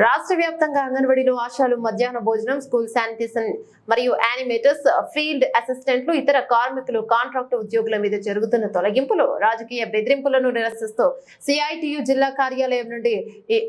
రాష్ట్ర వ్యాప్తంగా అంగన్వాడీలో ఆశాలు మధ్యాహ్న భోజనం స్కూల్ శానిటేషన్ మరియు యానిమేటర్స్ ఫీల్డ్ అసిస్టెంట్లు ఇతర కార్మికులు కాంట్రాక్టు ఉద్యోగుల మీద జరుగుతున్న తొలగింపులు రాజకీయ బెదిరింపులను నిరసిస్తూ సిఐటియు జిల్లా కార్యాలయం నుండి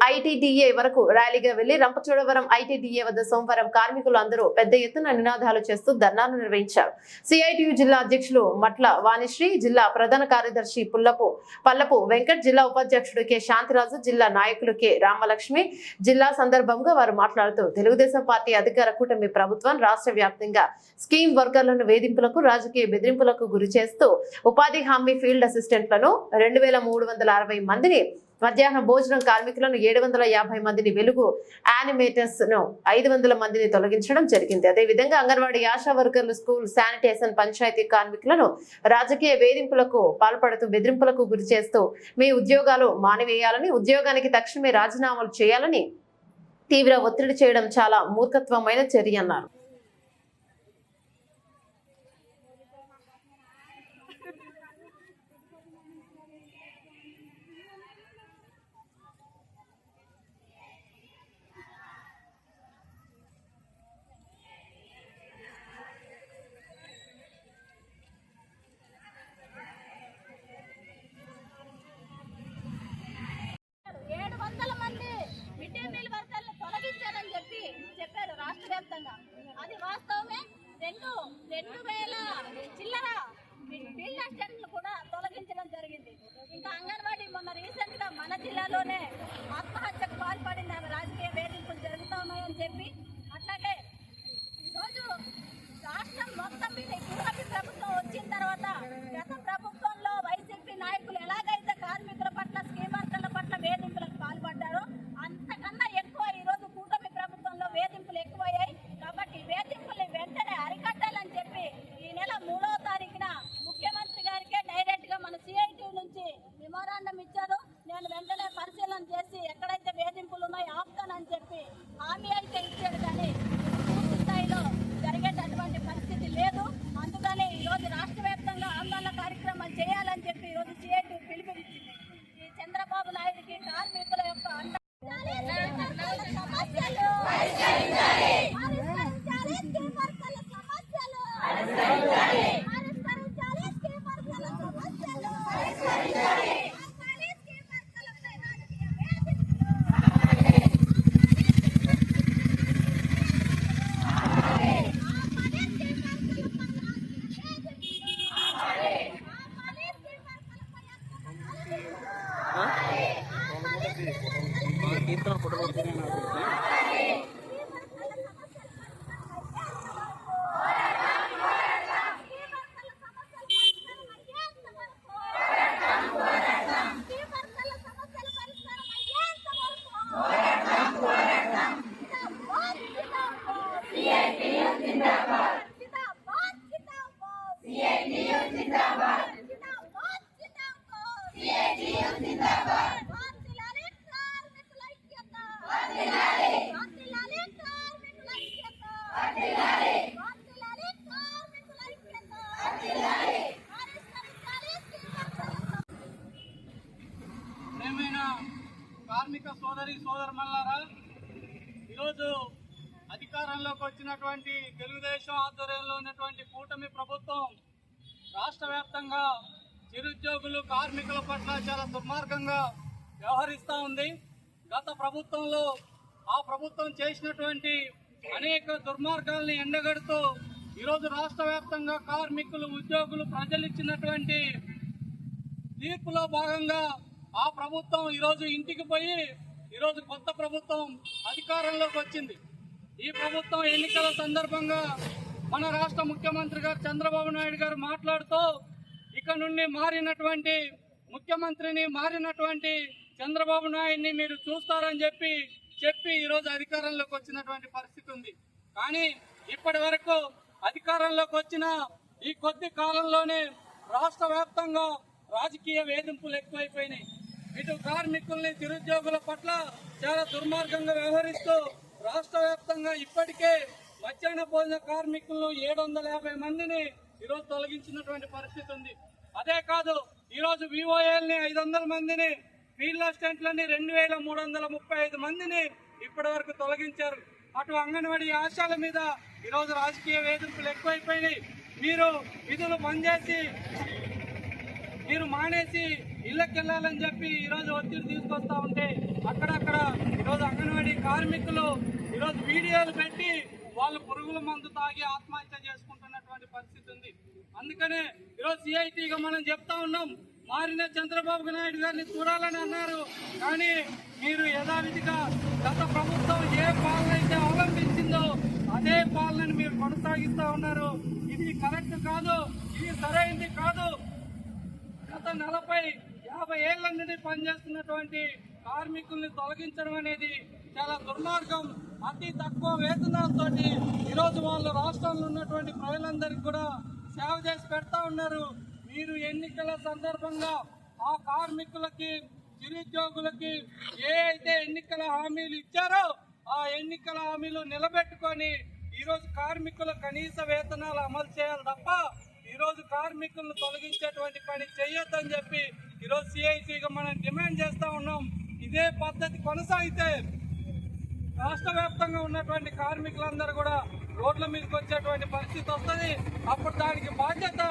ఐటీడీఏ వరకు ర్యాలీగా వెళ్ళి రంపచోడవరం ఐటీడీఏ వద్ద సోమవారం కార్మికులు అందరూ పెద్ద ఎత్తున నినాదాలు చేస్తూ ధర్నాను నిర్వహించారు. సిఐటియు జిల్లా అధ్యక్షులు మట్ల వాణిశ్రీ జిల్లా ప్రధాన కార్యదర్శి పుల్లపు పల్లపు వెంకట్ జిల్లా ఉపాధ్యక్షుడు కె. శాంతిరాజు జిల్లా నాయకులు కె. రామలక్ష్మి జిల్లా జిల్లా సందర్భంగా వారు మాట్లాడుతూ తెలుగుదేశం పార్టీ అధికార కూటమి ప్రభుత్వం రాష్ట్ర వ్యాప్తంగా స్కీమ్ వర్కర్లను వేధింపులకు రాజకీయ బెదిరింపులకు గురి చేస్తూ ఉపాధి హామీ ఫీల్డ్ అసిస్టెంట్లను రెండు వేల మూడు వందల అరవై మందిని మధ్యాహ్న భోజనం కార్మికులను ఏడు వందల యాభై మందిని వెలుగు యానిమేటర్స్ను ఐదు వందల మందిని తొలగించడం జరిగింది. అదేవిధంగా అంగన్వాడీ ఆశా వర్కర్లు స్కూల్ శానిటేషన్ పంచాయతీ కార్మికులను రాజకీయ వేధింపులకు పాల్పడుతూ బెదిరింపులకు గురి చేస్తూ మీ ఉద్యోగాలు మానివేయాలని ఉద్యోగానికి తక్షణమే రాజీనామాలు చేయాలని తీవ్ర ఒత్తిడి చేయడం చాలా మూర్ఖత్వమైన చర్య అన్నారు ఏడు వందల మంది మిడ్ డే మీల్ వర్కర్లు తొలగించారని చెప్పి చెప్పారు రాష్ట్ర వ్యాప్తంగా అది వాస్తవమే రెండు రెండు వేల చిల్లర. ఫీల్డ్ అసిస్టెంట్లు కూడా తొలగించడం జరిగింది. ఇంకా అంగన్వాడీ మొన్న రీసెంట్గా మన జిల్లాలోనే ఆత్మహత్యకు పాల్పడింది ఆమె రాజకీయ వేధింపులు జరుగుతున్నాయని చెప్పి అట్లాగే ఈరోజు రాష్ట్రం మొత్తం మీద కూటమి ప్రభుత్వం వచ్చిన తర్వాత గత ప్రభుత్వంలో వైసీపీ నాయకులు ఎలా సోదరుమల్లారా ఈరోజు అధికారంలోకి వచ్చినటువంటి తెలుగుదేశం ఆధ్వర్యంలో ఉన్నటువంటి కూటమి ప్రభుత్వం రాష్ట్ర వ్యాప్తంగా చిరుద్యోగులు కార్మికుల పట్ల చాలా దుర్మార్గంగా వ్యవహరిస్తూ ఉంది. గత ప్రభుత్వంలో ఆ ప్రభుత్వం చేసినటువంటి అనేక దుర్మార్గాల్ని ఎండగడుతూ ఈరోజు రాష్ట్ర వ్యాప్తంగా కార్మికులు ఉద్యోగులు ప్రజలు ఇచ్చినటువంటి తీర్పులో భాగంగా ఆ ప్రభుత్వం ఈరోజు ఇంటికి పోయి ఈరోజు కొత్త ప్రభుత్వం అధికారంలోకి వచ్చింది. ఈ ప్రభుత్వం ఎన్నికల సందర్భంగా మన రాష్ట్ర ముఖ్యమంత్రి గారు చంద్రబాబు నాయుడు గారు మాట్లాడుతూ ఇక నుండి మారినటువంటి ముఖ్యమంత్రిని మారినటువంటి చంద్రబాబు నాయుడిని మీరు చూస్తారని చెప్పి చెప్పి ఈరోజు అధికారంలోకి వచ్చినటువంటి పరిస్థితి ఉంది. కానీ ఇప్పటి వరకు అధికారంలోకి వచ్చిన ఈ కొద్ది కాలంలోనే రాష్ట్ర వ్యాప్తంగా రాజకీయ వేధింపులు ఎక్కువైపోయినాయి. ఇటు కార్మికుల్ని నిరుద్యోగుల పట్ల చాలా దుర్మార్గంగా వ్యవహరిస్తూ రాష్ట్ర వ్యాప్తంగా ఇప్పటికే మధ్యాహ్న భోజన కార్మికులను ఏడు వందల యాభై మందిని ఈరోజు తొలగించినటువంటి పరిస్థితి ఉంది. అదే కాదు ఈరోజు వివోఎల్ని ఐదు వందల మందిని ఫీల్డ్ అసిస్టెంట్లని రెండు వేల మూడు వందల ముప్పై ఐదు మందిని ఇప్పటి వరకు తొలగించారు. అటు అంగన్వాడీ ఆశాల మీద ఈరోజు రాజకీయ వేధింపులు ఎక్కువైపోయినాయి. మీరు విధులు పనిచేసి మీరు మానేసి ఇళ్ళకి వెళ్ళాలని చెప్పి ఈరోజు ఒత్తిడి తీసుకొస్తా ఉంటే అక్కడక్కడ ఈరోజు అంగన్వాడీ కార్మికులు ఈరోజు వీడియోలు పెట్టి వాళ్ళు పురుగుల మందు తాగి ఆత్మహత్య చేసుకుంటున్నటువంటి పరిస్థితి ఉంది. అందుకనే ఈరోజు సిఐటిగా మనం చెప్తా ఉన్నాం. మారిన చంద్రబాబు నాయుడు గారిని చూడాలని అన్నారు. కానీ మీరు యథావిధిగా గత ప్రభుత్వం ఏ పాలన అయితే అవలంబించిందో అదే పాలనని మీరు కొనసాగిస్తూ ఉన్నారు. ఇది కరెక్ట్ కాదు ఇది సరైనది కాదు. గత నలభై యాభై ఏళ్ళ నుండి పనిచేస్తున్నటువంటి కార్మికుల్ని తొలగించడం అనేది చాలా దుర్మార్గం. అతి తక్కువ వేతనాలతో ఈరోజు వాళ్ళు రాష్ట్రంలో ఉన్నటువంటి ప్రజలందరికీ కూడా సేవ చేసి పెడతా ఉన్నారు. మీరు ఎన్నికల సందర్భంగా ఆ కార్మికులకి నిరుద్యోగులకి ఏ అయితే ఎన్నికల హామీలు ఇచ్చారో ఆ ఎన్నికల హామీలు నిలబెట్టుకొని ఈరోజు కార్మికుల కనీస వేతనాలు అమలు చేయాలి తప్ప ఈరోజు కార్మికులను తొలగించేటువంటి పని చేయొద్దని చెప్పి ఈరోజు సిఐసిగా మనం డిమాండ్ చేస్తా ఉన్నాం. ఇదే పద్ధతి కొనసాగితే రాష్ట్ర వ్యాప్తంగా ఉన్నటువంటి కార్మికులందరూ కూడా రోడ్ల మీదకి వచ్చేటువంటి పరిస్థితి వస్తుంది. అప్పుడు దానికి బాధ్యత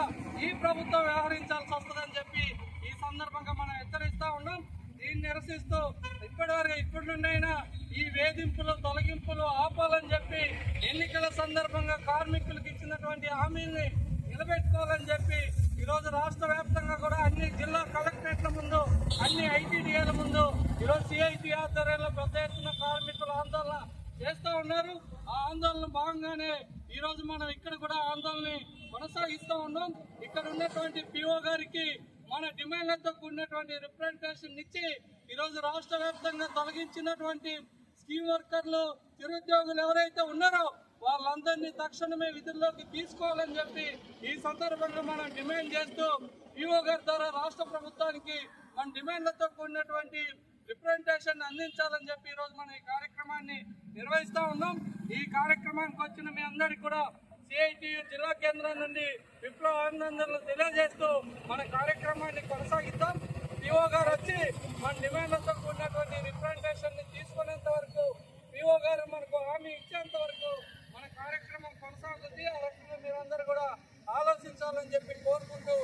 ఈ ప్రభుత్వం వ్యవహరించాల్సి వస్తుందని చెప్పి ఈ సందర్భంగా మనం హెచ్చరిస్తా ఉన్నాం. దీన్ని నిరసిస్తూ ఇప్పటివరకు ఇప్పటి నుండైనా ఈ వేధింపులు తొలగింపులు ఆపాలని చెప్పి ఎన్నికల సందర్భంగా కార్మికులకు ఇచ్చినటువంటి హామీని నిలబెట్టుకోవాలని చెప్పి ఈరోజు రాష్ట్ర వ్యాప్తంగా కూడా అన్ని జిల్లా కలెక్టరేట్ల ముందు అన్ని ఐటీడీఏల ముందు ఈరోజు సిఐటి ఆధ్వర్యంలో పెద్ద ఎత్తున కార్మికులు ఆందోళన చేస్తూ ఉన్నారు ఆ ఆందోళన భాగంగానే ఈ రోజు మనం ఇక్కడ కూడా ఆందోళన కొనసాగిస్తూ ఉన్నాం. ఇక్కడ ఉన్నటువంటి పిఓ గారికి మన డిమాండ్లతో కూడినటువంటి రిప్రజెంటేషన్ ఇచ్చి ఈరోజు రాష్ట్ర వ్యాప్తంగా తొలగించినటువంటి స్కీమ్ వర్కర్లు నిరుద్యోగులు ఎవరైతే ఉన్నారో వాళ్ళందరినీ తక్షణమే విధుల్లోకి తీసుకోవాలని చెప్పి ఈ సందర్భంగా మనం డిమాండ్ చేస్తూ పిఓ గారి ద్వారా రాష్ట్ర ప్రభుత్వానికి మన డిమాండ్లతో కూడినటువంటి రిప్రజెంటేషన్ అందించాలని చెప్పి ఈ రోజు మనం ఈ కార్యక్రమాన్ని నిర్వహిస్తా ఉన్నాం. ఈ కార్యక్రమానికి వచ్చిన మీ అందరికి కూడా సిఐటియు జిల్లా కేంద్రం నుండి విప్లవ అభినందనలు తెలియజేస్తూ మన కార్యక్రమాన్ని కొనసాగిద్దాం. పిఓ గారు వచ్చి మన డిమాండ్లతో కూడినటువంటి రిప్రజెంటేషన్ని తీసుకునేంత వరకు పిఓ గారు మనకు హామీ ఇచ్చేంత వరకు మన కార్యక్రమం కొనసాగుతుంది. ఆ రకంగా మీరందరూ కూడా ఆలోచించాలని చెప్పి కోరుకుంటూ